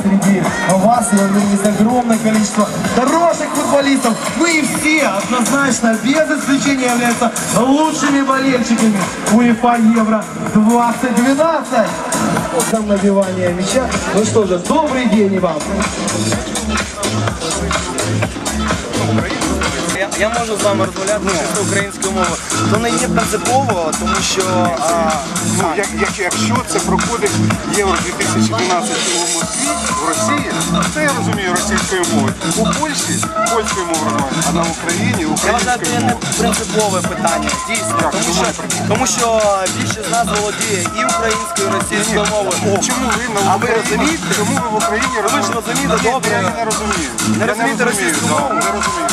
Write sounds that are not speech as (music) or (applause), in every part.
среди вас уверен, есть огромное количество хороших футболистов. И все однозначно, без исключения, являются лучшими болельщиками УЕФА Евро 2012. Там набивание мяча. Ну что же, добрый день и вам. Я, можу з вами розмовляти чисто українською мовою. То не є принципово, тому що а, Ну, як, як- якщо це проходить Євро 2012 у Москві, в Росії, то я розумію російською мовою. У Польщі польською мовою розмовляють, а на Україні я вважаю, це українською не мовою. принципове питання. Дійсно, Так, тому чому що, принципове? тому що більшість з нас володіє і українською, і російською мовою. Чому ви на А ви Україні- розумієте? Чому ви в Україні ви ж розумієте, Ні, добре. Я не розумію. Не я розумієте російську мову? не розумію.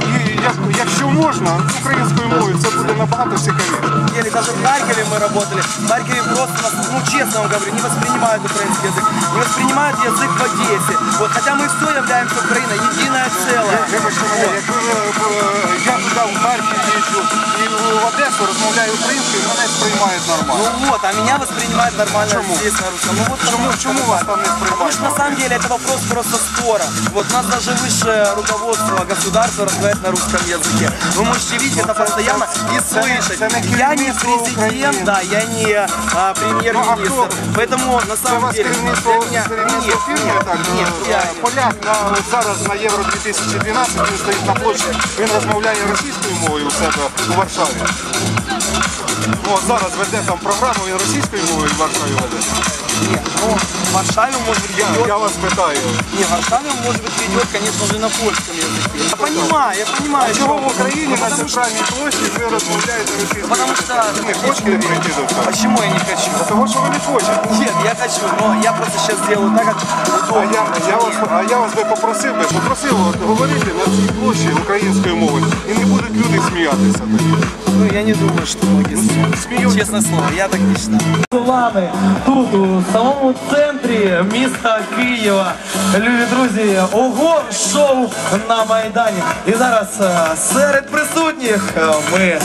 (laughs) І як, якщо можна, українською мовою це буде набагато цікавіше. Или даже в Харькове мы работали. В Харькове просто нас, ну честно вам говорю, не воспринимают украинский язык. Не воспринимают язык в Одессе. Вот, хотя мы все являемся Украиной, единое целое. Вибачте мене, Вот. якби ви, е, я туди в Харків їжджу і в Одесу розмовляю українською, мене сприймають нормально. Ну вот, а меня воспринимают нормально Чему? здесь на русском. Ну вот Чому, потому что- чому вас там не Потому сприймають? что на самом деле это вопрос просто спора. Вот нас даже высшее руководство государства разговаривает на русском языке. Вы можете видеть это постоянно и слышать. это не Я не керівництво президент, України. да, я не а, премьер-министр. Ну, а Поэтому на Це самом вас деле керівництво, для меня... керівництво Нет, фірми, нет, так? нет, е, я... Поляк на, от зараз на Євро 2012 він стоїть на площі, він розмовляє російською мовою у себе у Варшаві. Ну, от зараз веде там програму, він російською мовою в Варшаві веде. Нет, ну, в Варшаве, может быть, Я, ведет... я вас питаю. Не, в Варшаве, может быть, ведет, конечно же, на польском языке. Я понимаю, я понимаю. А чого в что- Україні на Потому что- центральній площі ви розмовляєте російською Потому мовою? что... Ви не хочете прийти до цього? Почему я не хочу? Того, що ви не хочете. Нет, я хочу, но я просто сейчас сделаю так, как А удобно. я, я, вас, а я вас би попросив би, попросив от, говорити на цій площі українською мовою. І не будуть люди сміятися. Ну, я не думаю, что многие смеются. Честное слово, я так не считаю. З тут, у самому центрі міста Києва. Любі друзі, ого, шоу на Майдані. І зараз е, серед присутніх е, ми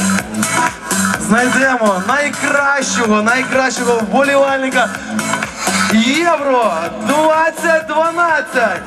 знайдемо найкращого, найкращого вболівальника Євро 2012.